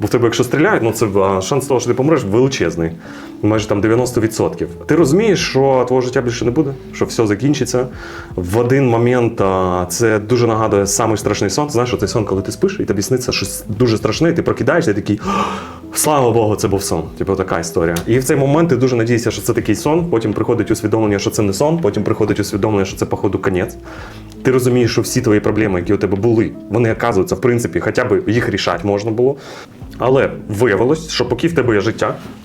Бо в тебе, якщо стріляють, ну це шанс того, що ти помреш, величезний. Майже там 90%. Ти розумієш, що твого життя більше не буде, що все закінчиться. В один момент це дуже нагадує самий страшний сон. Знаєш, цей сон, коли ти спиш, і тобі сниться щось дуже страшне, і ти прокидаєшся і такий. Слава Богу, це був сон. Типу така історія. І в цей момент ти дуже надієшся, що це такий сон. Потім приходить усвідомлення, що це не сон. Потім приходить усвідомлення, що це, походу, конець. Ти розумієш, що всі твої проблеми, які у тебе були, вони оказуються, в принципі, хоча б їх рішати можна було. Але виявилось, що поки в тебе є життя,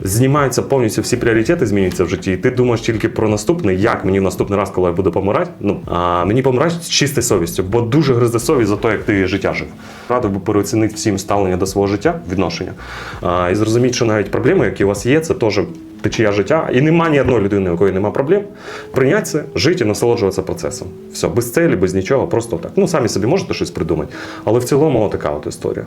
Знімаються повністю всі пріоритети, змінюються в житті. І ти думаєш тільки про наступне, як мені в наступний раз, коли я буду помирати. Ну а мені помирати з чистою совістю, бо дуже гризде совість за те, як ти життя жив. Радив би переоцінити всім ставлення до свого життя, відношення. А, і зрозуміти, що навіть проблеми, які у вас є, це теж течія життя. І нема ні одної людини, у якої нема проблем. Прийняти це, жити і насолоджуватися процесом. Все, без целі, без нічого, просто так. Ну самі собі можете щось придумати. Але в цілому така от історія.